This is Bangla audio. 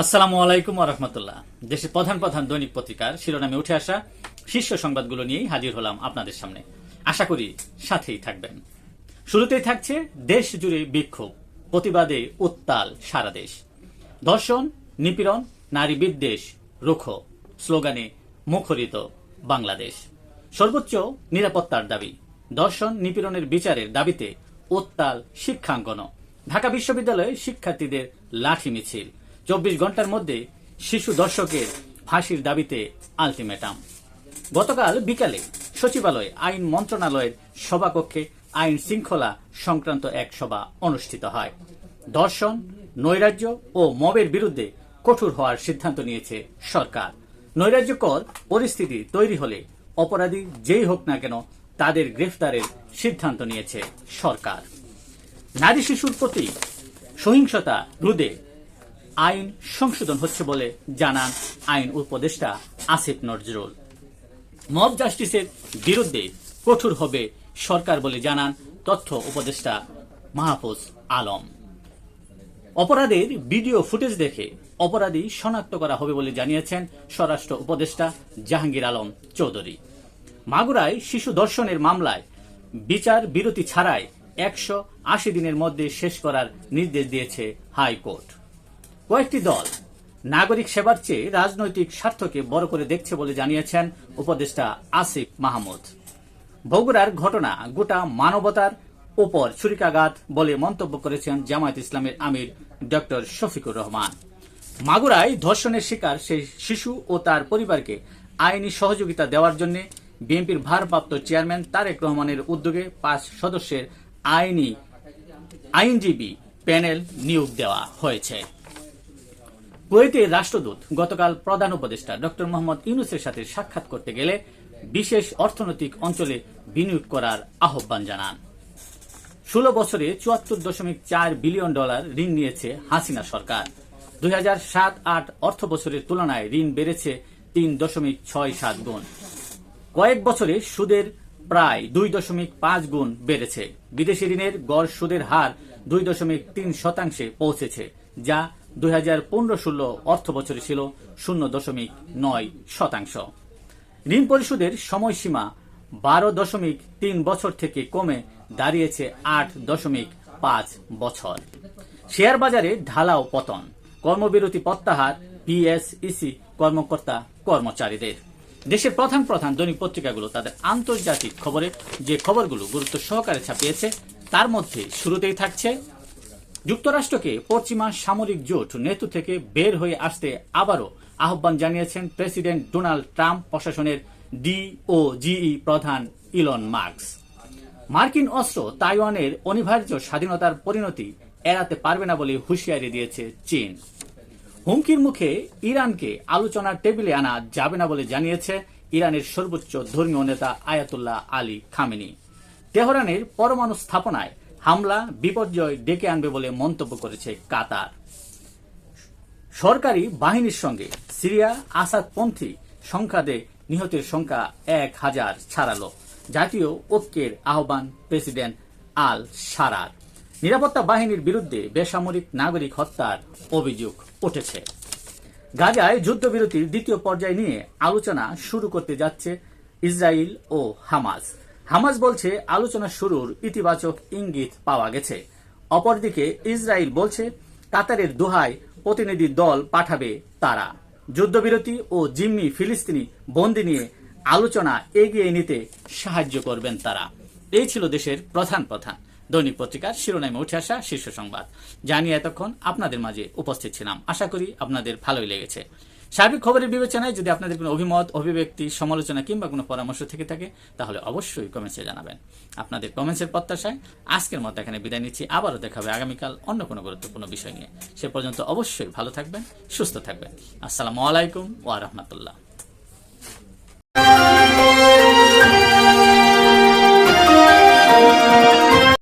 আসসালামু আলাইকুম রহমতুল্লাহ। দেশের প্রধান প্রধান দৈনিক পত্রিকার শিরোনামে উঠে আসা শীর্ষ সংবাদগুলো নিয়েই হাজির হলাম আপনাদের সামনে। আশা করি সাথেই থাকবেন। শুরুতেই থাকছে দেশ জুড়ে বিক্ষোভ, প্রতিবাদে উত্তাল সারা দেশ। ধর্ষণ, নিপীড়ন, নারী বিদ্বেষ রুখ স্লোগানে মুখরিত বাংলাদেশ। সর্বোচ্চ নিরাপত্তার দাবি দর্শন নিপীড়নের বিচারের দাবিতে উত্তাল শিক্ষাঙ্গন ঢাকা বিশ্ববিদ্যালয়ে শিক্ষার্থীদের লাঠি মিছিল। চব্বিশ ঘণ্টার মধ্যে শিশু দর্শকের ফাঁসির দাবিতে আলটিমেটাম। গতকাল বিকালে সচিবালয় আইন মন্ত্রণালয়ের সভাকক্ষে আইন শৃঙ্খলা সংক্রান্ত এক সভা অনুষ্ঠিত হয়। দর্শন নৈরাজ্য ও মবের বিরুদ্ধে কঠোর হওয়ার সিদ্ধান্ত নিয়েছে সরকার। নৈরাজ্যকর পরিস্থিতি তৈরি হলে অপরাধী যেই হোক না কেন তাদের গ্রেফতারের সিদ্ধান্ত নিয়েছে সরকার। নারী শিশুর প্রতি সহিংসতা রোধে আইন সংশোধন হচ্ছে বলে জানান আইন উপদেষ্টা আসিফ নজরুল। মব জাস্টিসের বিরুদ্ধে কঠোর হবে সরকার বলে জানান তথ্য উপদেষ্টা মাহফুজ আলম। অপরাধের ভিডিও ফুটেজ দেখে অপরাধী শনাক্ত করা হবে বলে জানিয়েছেন স্বরাষ্ট্র উপদেষ্টা জাহাঙ্গীর আলম চৌধুরী। মাগুরায় শিশু দর্শনের মামলায় বিচার বিরতি ছাড়াই একশো আশি দিনের মধ্যে শেষ করার নির্দেশ দিয়েছে হাইকোর্ট। কয়েকটি দল নাগরিক সেবার চেয়ে রাজনৈতিক স্বার্থকে বড় করে দেখছে বলে জানিয়েছেন উপদেষ্টা আসিফ মাহমুদ। বগুড়ার ঘটনা গোটা মানবতার উপর ছুরিকাঘাত বলে মন্তব্য করেছেন জামায়াত ইসলামের আমির ডক্টর শফিকুর রহমান। মাগুরায় ধর্ষণের শিকার সেই শিশু ও তার পরিবারকে আইনি সহযোগিতা দেওয়ার জন্য বিএনপির ভারপ্রাপ্ত চেয়ারম্যান তারেক রহমানের উদ্যোগে পাঁচ সদস্যের আইনি আইনজীবী প্যানেল নিয়োগ দেওয়া হয়েছে। কুয়েতের রাষ্ট্রদূত, গতকাল প্রধান উপদেষ্টা ডক্টর মোহাম্মদ ইউনুসের সাথে সাক্ষাৎ করতে গেলে বিশেষ অর্থনৈতিক অঞ্চলে বিনিয়োগ করার আহ্বান জানান। ষোলো বছরে চুয়াত্তর দশমিক চার বিলিয়ন ডলার ঋণ নিয়েছে হাসিনা সরকার। দুই হাজার সাত আট অর্থ বছরের তুলনায় ঋণ বেড়েছে তিন দশমিক ছয় সাত গুণ। কয়েক বছরে সুদের প্রায় দুই দশমিক পাঁচ গুণ বেড়েছে। বিদেশি ঋণের গড় সুদের হার দুই দশমিক তিন শতাংশে পৌঁছেছে, যা দুই অর্থ বছরে ছিল শূন্য দশমিক নয় শতাংশ। ঋণ পরিশোধের সময়সীমা বারো দশমিক তিন বছর থেকে কমে দাঁড়িয়েছে আট দশমিক পাঁচ বছর। শেয়ার বাজারে ঢালাও পতন। কর্মবিরতি প্রত্যাহার পিএসইসি কর্মকর্তা কর্মচারীদের। দেশের প্রধান প্রধান দৈনিক পত্রিকাগুলো তাদের আন্তর্জাতিক খবরে যে খবরগুলো গুরুত্ব সহকারে ছাপিয়েছে, তার মধ্যে শুরুতেই থাকছে যুক্তরাষ্ট্রকে পশ্চিমা সামরিক জোট নেতু থেকে বের হয়ে আসতে আবারও আহ্বান জানিয়েছেন প্রেসিডেন্ট ডোনাল্ড ট্রাম্প, প্রশাসনের ডি ও জিই প্রধান ইলন মার্কস মার্কিন অস্ত্র তাইওয়ানের অনিবার্য স্বাধীনতার পরিণতি এড়াতে পারবে না বলে হুঁশিয়ারি দিয়েছে চীন। হুমকির মুখে ইরানকে আলোচনার টেবিলে আনা যাবে না বলে জানিয়েছে ইরানের সর্বোচ্চ ধর্মীয় নেতা আয়াতুল্লাহ আলী খামেনি। তেহরানের পরমাণু স্থাপনায় হামলা, বিপর্যয় ডেকে আনবে বলে মন্তব্য করেছে কাতার। সরকারি বাহিনীর সঙ্গে সিরিয়া আসাদপন্থী সংখ্যাদে নিহতের সংখ্যা এক হাজার ছাড়ালো। জাতীয় ঐক্যের আহ্বান প্রেসিডেন্ট আল সারার নিরাপত্তা বাহিনীর বিরুদ্ধে বেসামরিক নাগরিক হত্যার অভিযোগ উঠেছে। গাজায় যুদ্ধবিরতির দ্বিতীয় পর্যায় নিয়ে আলোচনা শুরু করতে যাচ্ছে ইসরায়েল ও হামাস। হামাস বলছে, আলোচনা শুরুর ইতিবাচক ইঙ্গিত পাওয়া গেছে। অপরদিকে ইসরায়েল বলছে, কাতারের দোহায় প্রতিনিধি দল পাঠাবে তারা। যুদ্ধবিরতি ও জিম্মি ফিলিস্তিনি বন্দি নিয়ে আলোচনা এগিয়ে নিতে সাহায্য করবেন তারা। এই ছিল দেশের প্রধান প্রধান দৈনিক পত্রিকার শিরোনামে উঠে আসা শীর্ষ সংবাদ। জানিয়ে এতক্ষণ আপনাদের মাঝে উপস্থিত ছিলাম। আশা করি আপনাদের ভালোই লেগেছে। সার্বিক খবরের বিবেচনায় যদি আপনাদের কোনো অভিমত, অভিব্যক্তি, সমালোচনা কিংবা কোনো পরামর্শ থেকে থাকে, তাহলে অবশ্যই কমেন্টসে জানাবেন। আপনাদের কমেন্টসের প্রত্যাশায় আজকের মতো এখানে বিদায় নিচ্ছি। আবারও দেখা হবে আগামীকাল অন্য কোনো গুরুত্বপূর্ণ বিষয় নিয়ে। সে পর্যন্ত অবশ্যই ভালো থাকবেন, সুস্থ থাকবেন। আসসালামু আলাইকুম ওয়া রাহমাতুল্লাহ।